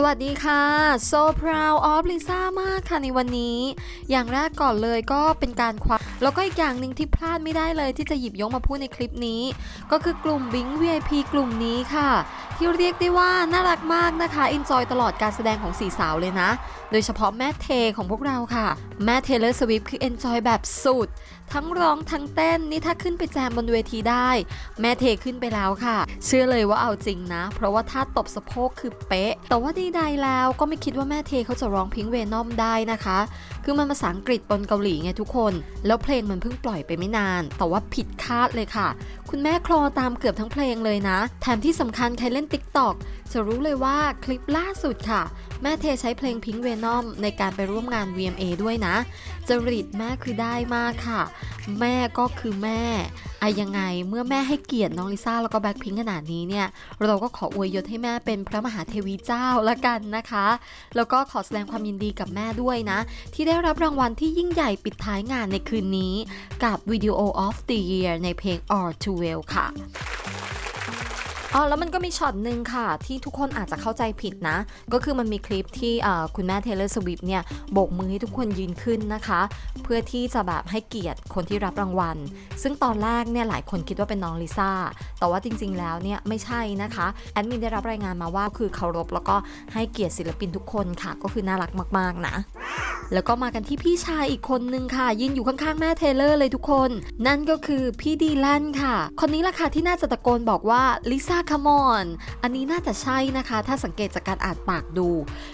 สวัสดีค่ะ so proud of Lisa มากค่ะในวันนี้ อย่างแรกก่อนเลยก็เป็นการคว้าแล้วก็อีกอย่างหนึ่งที่พลาดไม่ได้เลยที่จะหยิบยกมาพูดในคลิปนี้ ก็คือกลุ่ม Bing VIP กลุ่มนี้ค่ะ ที่เรียกได้ว่าน่ารักมากนะคะ enjoy ตลอดการแสดงของสีสาวเลยนะ โดยเฉพาะแม่เทของพวกเราค่ะ แม่เทเลอร์สวิฟคือ enjoy แบบสุด ทั้งร้องทั้งเต้นนี่ถ้าขึ้นไปแจมบนเวทีได้ แม่เทขึ้นไปแล้วค่ะ เชื่อเลยว่าเอาจริงนะ เพราะว่าท่าตบสะโพกคือเป๊ะ แต่ว่าใดๆแล้วก็ไม่คิดว่าแม่เทเขาจะร้องพิงเวนอมได้นะคะ คือมันภาษาอังกฤษปนเกาหลีไงทุกคน แล้วเพลงมันเพิ่งปล่อยไปไม่นาน แต่ว่าผิดคาดเลยค่ะ คุณแม่คลอตามเกือบทั้งเพลงเลยนะ แถมที่สำคัญใครเล่น t ิ k t o k จะรู้เลยว่าคลิปล่าสุดค่ะ แม่เทใช้เพลงพิงเวนอมในการไปร่วมงาน VMA ด้วยนะจริตแม่คือได้มากค่ะแม่ก็คือแม่อะยังไงเมื่อแม่ให้เกียรติน้องลิซ่าแล้วก็แบ็คพิงขนาดนี้เนี่ย เราก็ขออวยยศให้แม่เป็นพระมหาเทวีเจ้าละกันนะคะ แล้วก็ขอแสดงความยินดีกับแม่ด้วยนะ ที่ได้รับรางวัลที่ยิ่งใหญ่ปิดท้ายงานในคืนนี้ กับ Video of the Year ในเพลง All Too Well ค่ะ อ๋อแล้วมันก็มีช็อตหนึ่งค่ะ ที่ทุกคนอาจจะเข้าใจผิดนะ ก็คือมันมีคลิปที่คุณแม่เทเลอร์สวิฟเนี่ยโบกมือให้ทุกคนยืนขึ้นนะคะ เพื่อที่จะแบบให้เกียรติคนที่รับรางวัล ซึ่งตอนแรกเนี่ยหลายคนคิดว่าเป็นน้องลิซ่า แต่ว่าจริงๆแล้วเนี่ยไม่ใช่นะคะแอดมินได้รับรายงานมาว่าคือเคารพแล้วก็ให้เกียรติศิลปินทุกคนค่ะ ก็คือน่ารักมากๆนะ แล้วก็มากันที่พี่ชายอีกคนนึงค่ะ ยืนอยู่ข้างๆ แม่เทเลอร์เลยทุกคน นั่นก็คือพี่ดีแลนค่ะ คนนี้ล่ะค่ะที่น่าจะตะโกนบอกว่าลิซ่าคัมอนอันนี้น่าจะใช่นะคะ ถ้าสังเกตจากการอ่านปากดู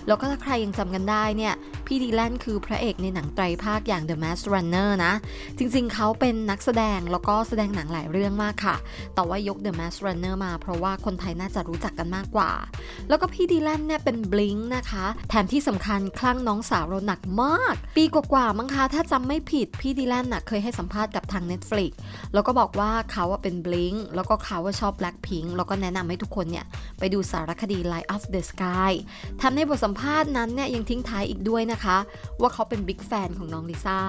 แล้วก็ถ้าใครยังจำกันได้เนี่ย พี่ดีแลนคือพระเอกในหนังไตรภาคอย่าง The Mask Runner นะ จริงๆ เขาเป็นนักแสดงแล้วก็แสดงหนังหลายเรื่องมากค่ะ แต่ว่ายก The Mask Runner มา เพราะว่าคนไทยน่าจะรู้จักกันมากกว่า แล้วก็พี่ดีแลนเนี่ยเป็นบลิงนะคะ แถมที่สำคัญคลั่งน้องสาวเราหนักมาก ปีกว่าๆมั้งคะ ถ้าจำไม่ผิดพี่ดีแลนน่ะเคยให้สัมภาษณ์กับทาง Netflix แล้วก็บอกว่าเขาเป็นบลิงแล้วก็เขาชอบ Blackpink แล้วก็แนะนำให้ทุกคนเนี่ย ไปดูสารคดี Light of the Sky ทำในบทสัมภาษณ์นั้นเนี่ยยังทิ้งท้ายอีกด้วยนะคะ ว่าเขาเป็นบิ๊กแฟนของน้องลิซ่า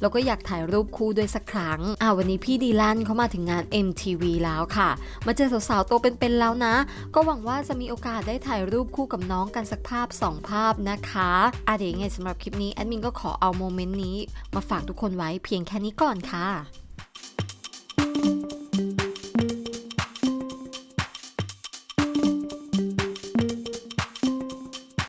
แล้วก็อยากถ่ายรูปคู่ด้วยสักครั้งอ่าวันนี้พี่ดีแลนเขามาถึงงาน MTV แล้วค่ะ มาเจอสาวๆตัวเป็นๆแล้วนะ ก็หวังว่าจะมีโอกาสได้ถ่ายรูปคู่กับน้องกันสักภาพ 2 ภาพนะคะอะเดี๋ยวยังไงสำหรับคลิปนี้แอดมินก็ขอเอาโมเมนต์นี้มาฝากทุกคนไว้เพียงแค่นี้ก่อนค่ะ